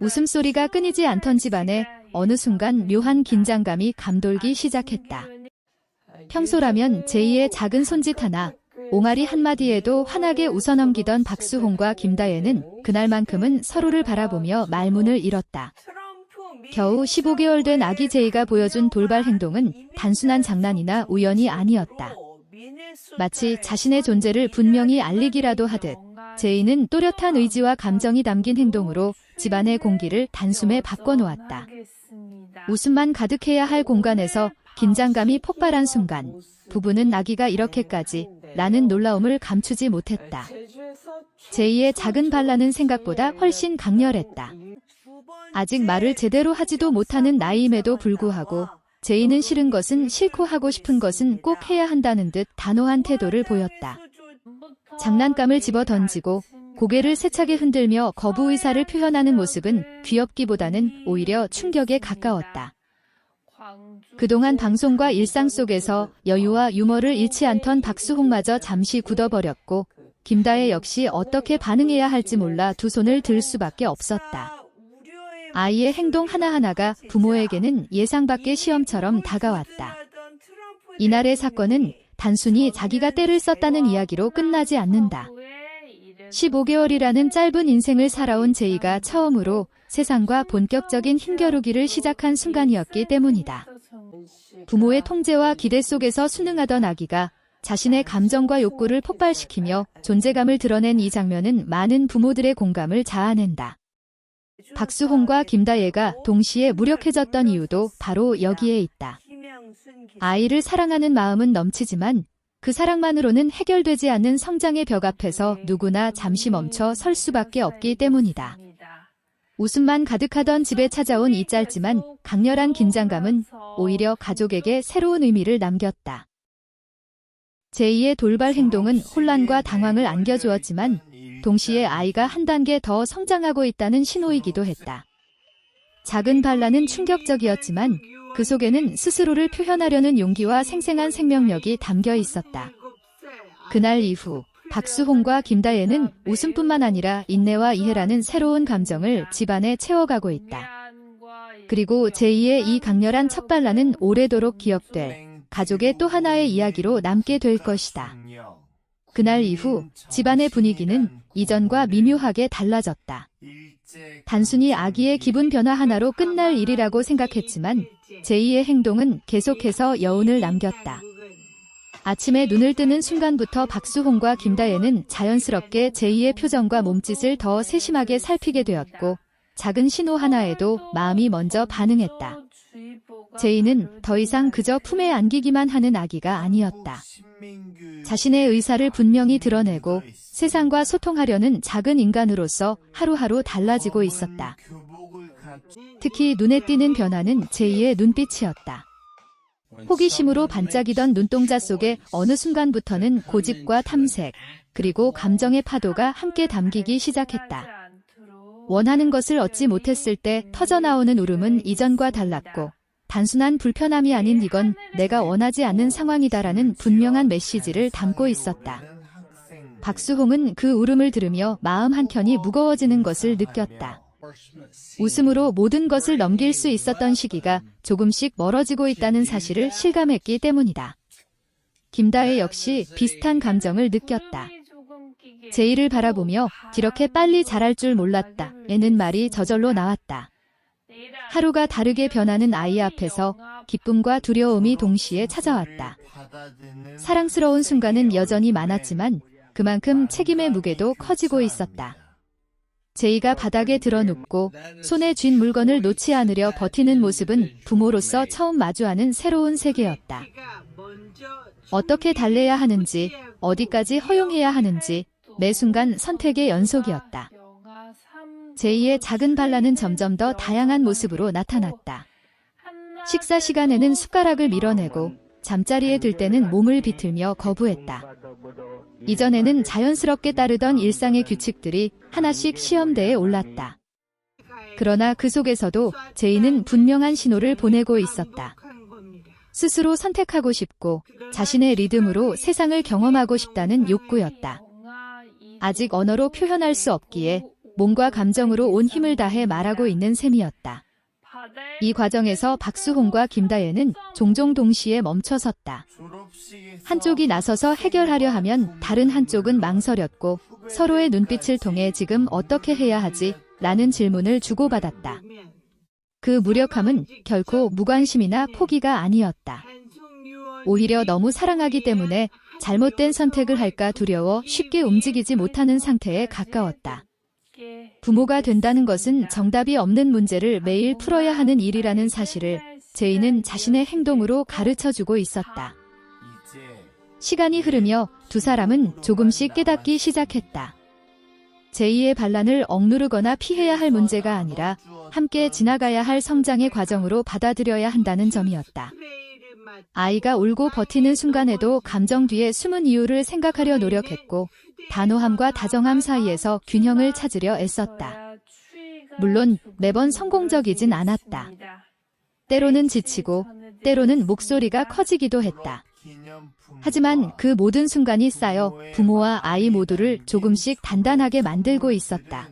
웃음소리가 끊이지 않던 집안에 어느 순간 묘한 긴장감이 감돌기 시작했다. 평소라면 제2의 작은 손짓 하나, 옹알이 한마디에도 환하게 웃어넘기던 박수홍과 김다혜는 그날만큼은 서로를 바라보며 말문을 잃었다. 겨우 15개월 된 아기 제이가 보여준 돌발 행동은 단순한 장난이나 우연이 아니었다. 마치 자신의 존재를 분명히 알리기라도 하듯 제이는 또렷한 의지와 감정이 담긴 행동으로 집안의 공기를 단숨에 바꿔놓았다. 웃음만 가득해야 할 공간에서 긴장감이 폭발한 순간 부부는 아기가 이렇게까지 라는 놀라움을 감추지 못했다. 제이의 작은 반란은 생각보다 훨씬 강렬했다. 아직 말을 제대로 하지도 못하는 나이임에도 불구하고 제이는 싫은 것은 싫고 하고 싶은 것은 꼭 해야 한다는 듯 단호한 태도를 보였다. 장난감을 집어 던지고 고개를 세차게 흔들며 거부 의사를 표현하는 모습은 귀엽기보다는 오히려 충격에 가까웠다. 그동안 방송과 일상 속에서 여유와 유머를 잃지 않던 박수홍마저 잠시 굳어버렸고 김다혜 역시 어떻게 반응해야 할지 몰라 두 손을 들 수밖에 없었다. 아이의 행동 하나하나가 부모에게는 예상 밖의 시험처럼 다가왔다. 이날의 사건은 단순히 자기가 때를 썼다는 이야기로 끝나지 않는다. 15개월이라는 짧은 인생을 살아온 제이가 처음으로 세상과 본격적인 힘겨루기를 시작한 순간이었기 때문이다. 부모의 통제와 기대 속에서 순응하던 아기가 자신의 감정과 욕구를 폭발시키며 존재감을 드러낸 이 장면은 많은 부모들의 공감을 자아낸다. 박수홍과 김다예가 동시에 무력해졌던 이유도 바로 여기에 있다. 아이를 사랑하는 마음은 넘치지만 그 사랑만으로는 해결되지 않는 성장의 벽 앞에서 누구나 잠시 멈춰 설 수밖에 없기 때문이다. 웃음만 가득하던 집에 찾아온 이 짧지만 강렬한 긴장감은 오히려 가족에게 새로운 의미를 남겼다. 제2의 돌발 행동은 혼란과 당황을 안겨주었지만 동시에 아이가 한 단계 더 성장하고 있다는 신호이기도 했다. 작은 반란은 충격적이었지만 그 속에는 스스로를 표현하려는 용기와 생생한 생명력이 담겨 있었다. 그날 이후 박수홍과 김다혜는 웃음뿐만 아니라 인내와 이해라는 새로운 감정을 집안에 채워가고 있다. 그리고 제2의 이 강렬한 첫 반란은 오래도록 기억될 가족의 또 하나의 이야기로 남게 될 것이다. 그날 이후 집안의 분위기는 이전과 미묘하게 달라졌다. 단순히 아기의 기분 변화 하나로 끝날 일이라고 생각했지만 제2의 행동은 계속해서 여운을 남겼다. 아침에 눈을 뜨는 순간부터 박수홍과 김다혜는 자연스럽게 제2의 표정과 몸짓을 더 세심하게 살피게 되었고 작은 신호 하나에도 마음이 먼저 반응했다. 제이는 더 이상 그저 품에 안기기만 하는 아기가 아니었다. 자신의 의사를 분명히 드러내고 세상과 소통하려는 작은 인간으로서 하루하루 달라지고 있었다. 특히 눈에 띄는 변화는 제이의 눈빛이었다. 호기심으로 반짝이던 눈동자 속에 어느 순간부터는 고집과 탐색, 그리고 감정의 파도가 함께 담기기 시작했다. 원하는 것을 얻지 못했을 때 터져나오는 울음은 이전과 달랐고, 단순한 불편함이 아닌 이건 내가 원하지 않는 상황이다라는 분명한 메시지를 담고 있었다. 박수홍은 그 울음을 들으며 마음 한켠이 무거워지는 것을 느꼈다. 웃음으로 모든 것을 넘길 수 있었던 시기가 조금씩 멀어지고 있다는 사실을 실감했기 때문이다. 김다혜 역시 비슷한 감정을 느꼈다. 제이를 바라보며 이렇게 빨리 자랄 줄 몰랐다. 에는 말이 저절로 나왔다. 하루가 다르게 변하는 아이 앞에서 기쁨과 두려움이 동시에 찾아왔다. 사랑스러운 순간은 여전히 많았지만 그만큼 책임의 무게도 커지고 있었다. 제이가 바닥에 들어 눕고 손에 쥔 물건을 놓지 않으려 버티는 모습은 부모로서 처음 마주하는 새로운 세계였다. 어떻게 달래야 하는지, 어디까지 허용해야 하는지 매 순간 선택의 연속이었다. 제이의 작은 반란은 점점 더 다양한 모습으로 나타났다. 식사 시간에는 숟가락을 밀어내고 잠자리에 들 때는 몸을 비틀며 거부했다. 이전에는 자연스럽게 따르던 일상의 규칙들이 하나씩 시험대에 올랐다. 그러나 그 속에서도 제이는 분명한 신호를 보내고 있었다. 스스로 선택하고 싶고 자신의 리듬으로 세상을 경험하고 싶다는 욕구였다. 아직 언어로 표현할 수 없기에 몸과 감정으로 온 힘을 다해 말하고 있는 셈이었다. 이 과정에서 박수홍과 김다혜는 종종 동시에 멈춰섰다. 한쪽이 나서서 해결하려 하면 다른 한쪽은 망설였고 서로의 눈빛을 통해 지금 어떻게 해야 하지? 라는 질문을 주고받았다. 그 무력함은 결코 무관심이나 포기가 아니었다. 오히려 너무 사랑하기 때문에 잘못된 선택을 할까 두려워 쉽게 움직이지 못하는 상태에 가까웠다. 부모가 된다는 것은 정답이 없는 문제를 매일 풀어야 하는 일이라는 사실을 제이는 자신의 행동으로 가르쳐 주고 있었다. 시간이 흐르며 두 사람은 조금씩 깨닫기 시작했다. 제이의 반란을 억누르거나 피해야 할 문제가 아니라 함께 지나가야 할 성장의 과정으로 받아들여야 한다는 점이었다. 아이가 울고 버티는 순간에도 감정 뒤에 숨은 이유를 생각하려 노력했고 단호함과 다정함 사이에서 균형을 찾으려 애썼다. 물론 매번 성공적이진 않았다. 때로는 지치고 때로는 목소리가 커지기도 했다. 하지만 그 모든 순간이 쌓여 부모와 아이 모두를 조금씩 단단하게 만들고 있었다.